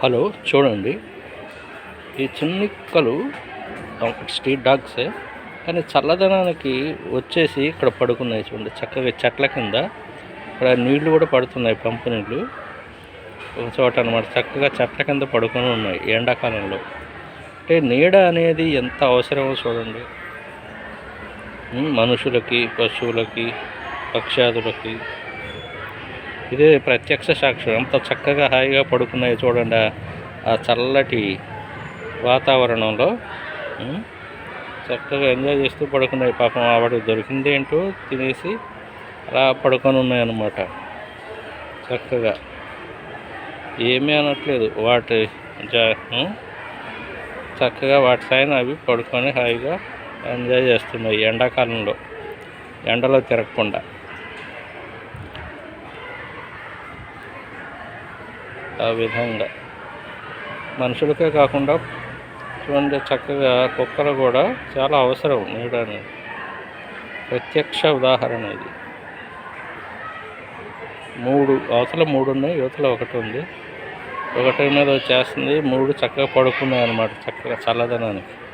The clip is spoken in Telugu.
హలో చూడండి. ఈ చిన్నిక్కలు స్ట్రీట్ డాగ్సే. కానీ చల్లదనానికి వచ్చేసి ఇక్కడ పడుకున్నాయి చూడండి చక్కగా చెట్ల కింద. ఇక్కడ నీళ్ళు కూడా పడుతున్నాయి పంపు నీళ్ళు ఒక చోట అనమాట చక్కగా చెట్ల కింద పడుకొని ఉన్నాయి ఎండాకాలంలో. అంటే నీడ అనేది ఎంత అవసరమో చూడండి. మనుషులకి పశువులకి పక్షాదులకి ఇదే ప్రత్యక్ష సాక్షి. ఎంత చక్కగా హాయిగా పడుకున్నాయి చూడండి ఆ- చల్లటి వాతావరణంలో. చక్కగా ఎంజాయ్ చేస్తూ పడుకున్నాయి. పాపం ఆవిడ దొరికింది ఏంటో తినేసి అలా పడుకొని ఉన్నాయన్నమాట చక్కగా. ఏమీ అనట్లేదు. వాటి జా చక్కగా వాటి సైన్ అవి పడుకొని హాయిగా ఎంజాయ్ చేస్తున్నాయి. ఎండాకాలంలో ఎండలో తిరగకుండా. ఆ విధంగా. మనుషులకే కాకుండా చూడండి చక్కగా కుక్కలు కూడా చాలా అవసరం నీడని. ప్రత్యక్ష ఉదాహరణ ఇది. మూడు అవతల మూడు ఉన్నాయి యువతల ఒకటి ఉంది. ఒకటి మీద వచ్చేస్తుంది మూడు చక్కగా పడుకున్నాయి అన్నమాట చక్కగా చల్లదనానికి.